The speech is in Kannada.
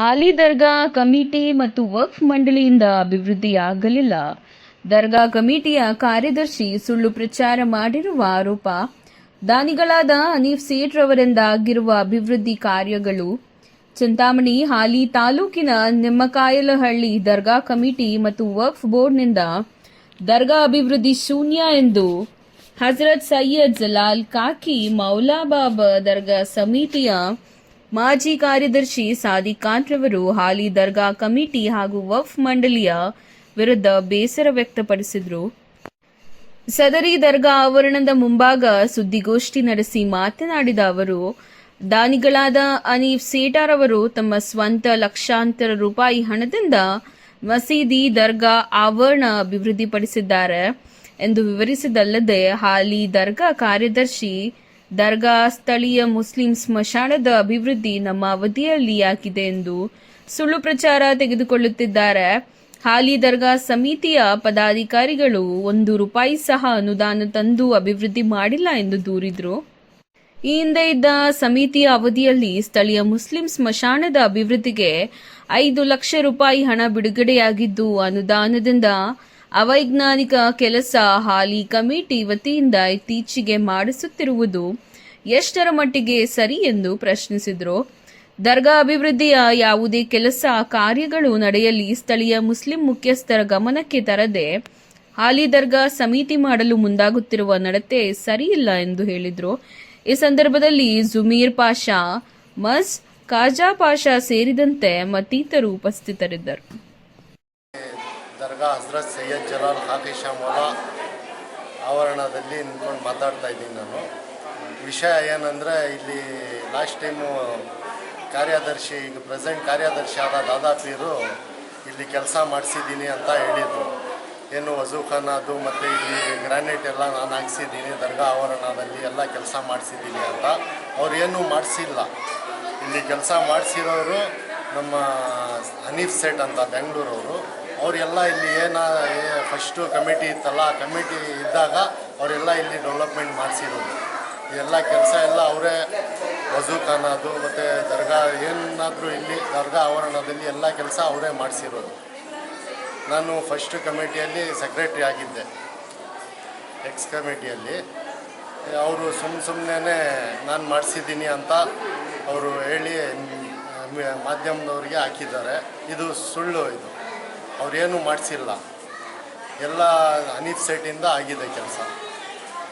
ಹಾಲಿ ದರ್ಗಾ ಕಮಿಟಿ ಮತ್ತು ವಕ್ಫ್ ಮಂಡಳಿಯಿಂದ ಅಭಿವೃದ್ಧಿಯಾಗಲಿಲ್ಲ. ದರ್ಗಾ ಕಮಿಟಿಯ ಕಾರ್ಯದರ್ಶಿ ಸುಳ್ಳು ಪ್ರಚಾರ ಮಾಡಿರುವ ಆರೋಪ, ದಾನಿಗಳಾದ ಅನೀಫ್ ಸೇಠ್ ರವರಿಂದ ಆಗಿರುವ ಅಭಿವೃದ್ಧಿ ಕಾರ್ಯಗಳು, ಚಿಂತಾಮಣಿ ಹಾಲಿ ತಾಲೂಕಿನ ನಿಮ್ಮಕಾಯಲಹಳ್ಳಿ ದರ್ಗಾ ಕಮಿಟಿ ಮತ್ತು ವಕ್ಫ್ ಬೋರ್ಡ್ನಿಂದ ದರ್ಗಾ ಅಭಿವೃದ್ಧಿ ಶೂನ್ಯ ಎಂದು ಹಜರತ್ ಸೈಯದ್ ಜಲಾಲ್ ಕಾಕಿ ಮೌಲಾಬಾಬ ದರ್ಗಾ ಸಮಿತಿಯ ಮಾಜಿ ಕಾರ್ಯದರ್ಶಿ ಸಾದಿಕ್ ಖಾನ್ ರವರು ಹಾಲಿ ದರ್ಗಾ ಕಮಿಟಿ ಹಾಗೂ ವಫ್ ಮಂಡಳಿಯ ವಿರುದ್ಧ ಬೇಸರ ವ್ಯಕ್ತಪಡಿಸಿದರು. ಸದರಿ ದರ್ಗಾ ಆವರಣದ ಮುಂಭಾಗ ಸುದ್ದಿಗೋಷ್ಠಿ ನಡೆಸಿ ಮಾತನಾಡಿದ ಅವರು, ದಾನಿಗಳಾದ ಅನೀಫ್ ಸೇಟಾರ್ ಅವರು ತಮ್ಮ ಸ್ವಂತ ಲಕ್ಷಾಂತರ ರೂಪಾಯಿ ಹಣದಿಂದ ಮಸೀದಿ ದರ್ಗಾ ಆವರಣ ಅಭಿವೃದ್ಧಿಪಡಿಸಿದ್ದಾರೆ ಎಂದು ವಿವರಿಸಿದಲ್ಲದೆ ಹಾಲಿ ದರ್ಗಾ ಕಾರ್ಯದರ್ಶಿ ದರ್ಗಾ ಸ್ಥಳೀಯ ಮುಸ್ಲಿಂ ಸ್ಮಶಾನದ ಅಭಿವೃದ್ಧಿ ನಮ್ಮ ಅವಧಿಯಲ್ಲಿ ಯಾಕಿದೆ ಎಂದು ಸುಳ್ಳು ಪ್ರಚಾರ ತೆಗೆದುಕೊಳ್ಳುತ್ತಿದ್ದಾರೆ. ಹಾಲಿ ದರ್ಗಾ ಸಮಿತಿಯ ಪದಾಧಿಕಾರಿಗಳು ಒಂದು ರೂಪಾಯಿ ಸಹ ಅನುದಾನ ತಂದು ಅಭಿವೃದ್ಧಿ ಮಾಡಿಲ್ಲ ಎಂದು ದೂರಿದರು. ಈ ಹಿಂದೆ ಇದ್ದ ಸಮಿತಿಯ ಅವಧಿಯಲ್ಲಿ ಸ್ಥಳೀಯ ಮುಸ್ಲಿಂ ಸ್ಮಶಾನದ ಅಭಿವೃದ್ಧಿಗೆ ಐದು ಲಕ್ಷ ರೂಪಾಯಿ ಹಣ ಬಿಡುಗಡೆಯಾಗಿದ್ದು, ಅನುದಾನದಿಂದ ಅವೈಜ್ಞಾನಿಕ ಕೆಲಸ ಹಾಲಿ ಕಮಿಟಿ ವತಿಯಿಂದ ಇತ್ತೀಚೆಗೆ ಮಾಡಿಸುತ್ತಿರುವುದು ಎಷ್ಟರ ಮಟ್ಟಿಗೆ ಸರಿ ಎಂದು ಪ್ರಶ್ನಿಸಿದರು. ದರ್ಗಾ ಅಭಿವೃದ್ಧಿಯ ಯಾವುದೇ ಕೆಲಸ ಕಾರ್ಯಗಳು ನಡೆಯಲಿ ಸ್ಥಳೀಯ ಮುಸ್ಲಿಂ ಮುಖ್ಯಸ್ಥರ ಗಮನಕ್ಕೆ ತರದೆ ಹಾಲಿ ದರ್ಗಾ ಸಮಿತಿ ಮಾಡಲು ಮುಂದಾಗುತ್ತಿರುವ ನಡತೆ ಸರಿಯಿಲ್ಲ ಎಂದು ಹೇಳಿದರು. ಈ ಸಂದರ್ಭದಲ್ಲಿ ಜುಮೀರ್ ಪಾಷಾ, ಮಸ್, ಖಾಜಾ ಪಾಷಾ ಸೇರಿದಂತೆ ಮತ್ತಿತರು ಉಪಸ್ಥಿತರಿದ್ದರು. ದರ್ಗಾ ಹಜರತ್ ಸೈಯದ್ ಜಲಾಲ್ ಖಾಕಿ ಶಾ ಆವರಣದಲ್ಲಿ ನಿಂತ್ಕೊಂಡು ಮಾತಾಡ್ತಾ ಇದ್ದೀನಿ ನಾನು. ವಿಷಯ ಏನಂದರೆ ಇಲ್ಲಿ ಲಾಸ್ಟ್ ಟೈಮು ಕಾರ್ಯದರ್ಶಿ, ಈಗ ಪ್ರೆಸೆಂಟ್ ಕಾರ್ಯದರ್ಶಿ ಆದ ದಾದಾಪೀರು ಇಲ್ಲಿ ಕೆಲಸ ಮಾಡಿಸಿದ್ದೀನಿ ಅಂತ ಹೇಳಿದರು. ಏನು ವಜೂಖಾನದು ಮತ್ತು ಇಲ್ಲಿ ಗ್ರಾನೈಟ್ ಎಲ್ಲ ನಾನು ಹಾಕ್ಸಿದ್ದೀನಿ, ದರ್ಗಾ ಆವರಣದಲ್ಲಿ ಎಲ್ಲ ಕೆಲಸ ಮಾಡಿಸಿದ್ದೀನಿ ಅಂತ. ಅವ್ರು ಏನೂ ಮಾಡಿಸಿಲ್ಲ. ಇಲ್ಲಿ ಕೆಲಸ ಮಾಡಿಸಿರೋರು ನಮ್ಮ ಹನೀಫ್ ಸೇಟ್ ಅಂತ ಬೆಂಗಳೂರವರು. ಅವರೆಲ್ಲ ಇಲ್ಲಿ ಏನ ಫಸ್ಟು ಕಮಿಟಿ ಇತ್ತಲ್ಲ, ಆ ಕಮಿಟಿ ಇದ್ದಾಗ ಅವರೆಲ್ಲ ಇಲ್ಲಿ ಡೆವಲಪ್ಮೆಂಟ್ ಮಾಡಿಸಿರೋದು. ಎಲ್ಲ ಕೆಲಸ ಎಲ್ಲ ಅವರೇ ವಜೂಖಾನದು ಮತ್ತು ದರ್ಗಾ, ಏನಾದರೂ ಇಲ್ಲಿ ದರ್ಗಾ ಆವರಣದಲ್ಲಿ ಎಲ್ಲ ಕೆಲಸ ಅವರೇ ಮಾಡಿಸಿರೋದು. ನಾನು ಫಸ್ಟ್ ಕಮಿಟಿಯಲ್ಲಿ ಸೆಕ್ರೆಟ್ರಿ ಆಗಿದ್ದೆ. ಎಕ್ಸ್ ಕಮಿಟಿಯಲ್ಲಿ ಅವರು ಸುಮ್ಮ ಸುಮ್ಮನೆ ನಾನು ಮಾಡಿಸಿದ್ದೀನಿ ಅಂತ ಅವರು ಹೇಳಿ ಮಾಧ್ಯಮದವ್ರಿಗೆ ಹಾಕಿದ್ದಾರೆ. ಇದು ಸುಳ್ಳು ಇದು. ಅವ್ರೇನು ಮಾಡಿಸಿಲ್ಲ. ಎಲ್ಲ ಅನೀಪ್ ಸೈಟಿಂದ ಆಗಿದೆ ಕೆಲಸ.